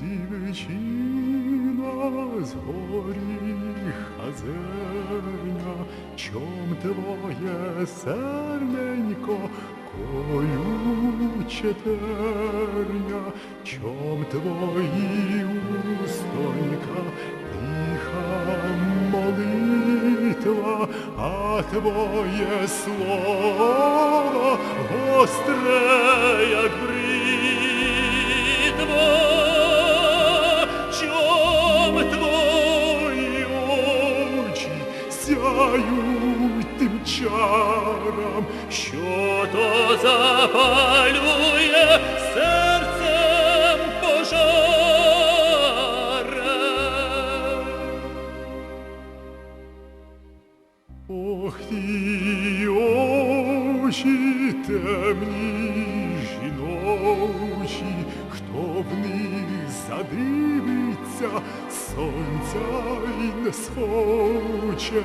дівчина з горіха зерня, чом твоє серненько колюче терня, чом твої устонька тиха молитва, а твоє слово гостре, сяють тим чарам, що то запалює серцем пожаром. Ох, ті очі темні жіночі, хто в них задивиться, сонця й не схоче,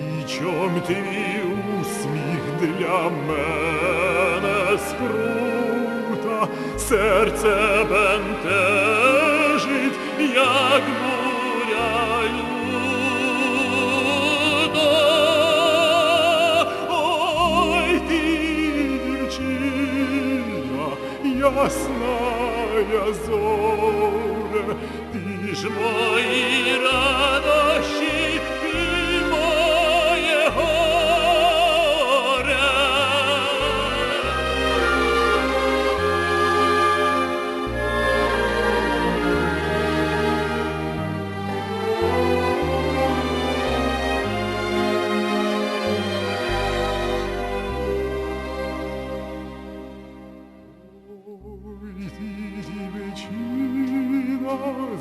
і чом твій усміх для мене скрута, серце бентежить, як буря люда. Ой, дівчина, ясная зоре, ти ж мої радощі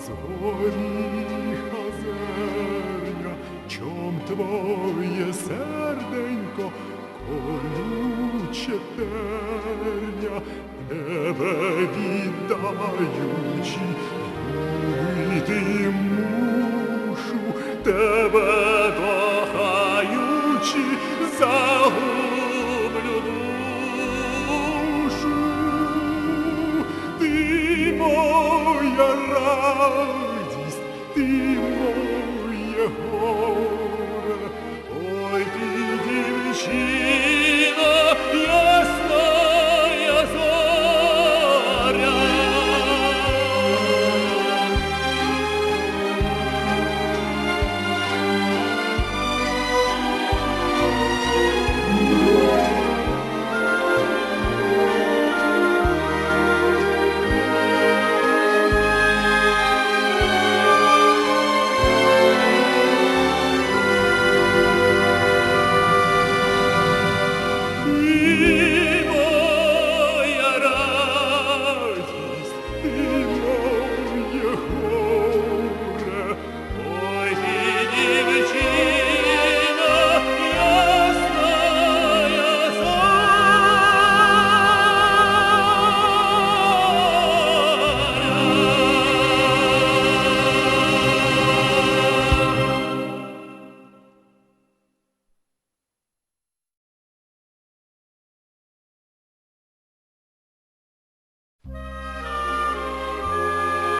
горіха зерня, чом твоє серденько колюче терня, тебе віддаючи, любити мушу, тебе кохаючи, загублю моя радість, ти моє горе.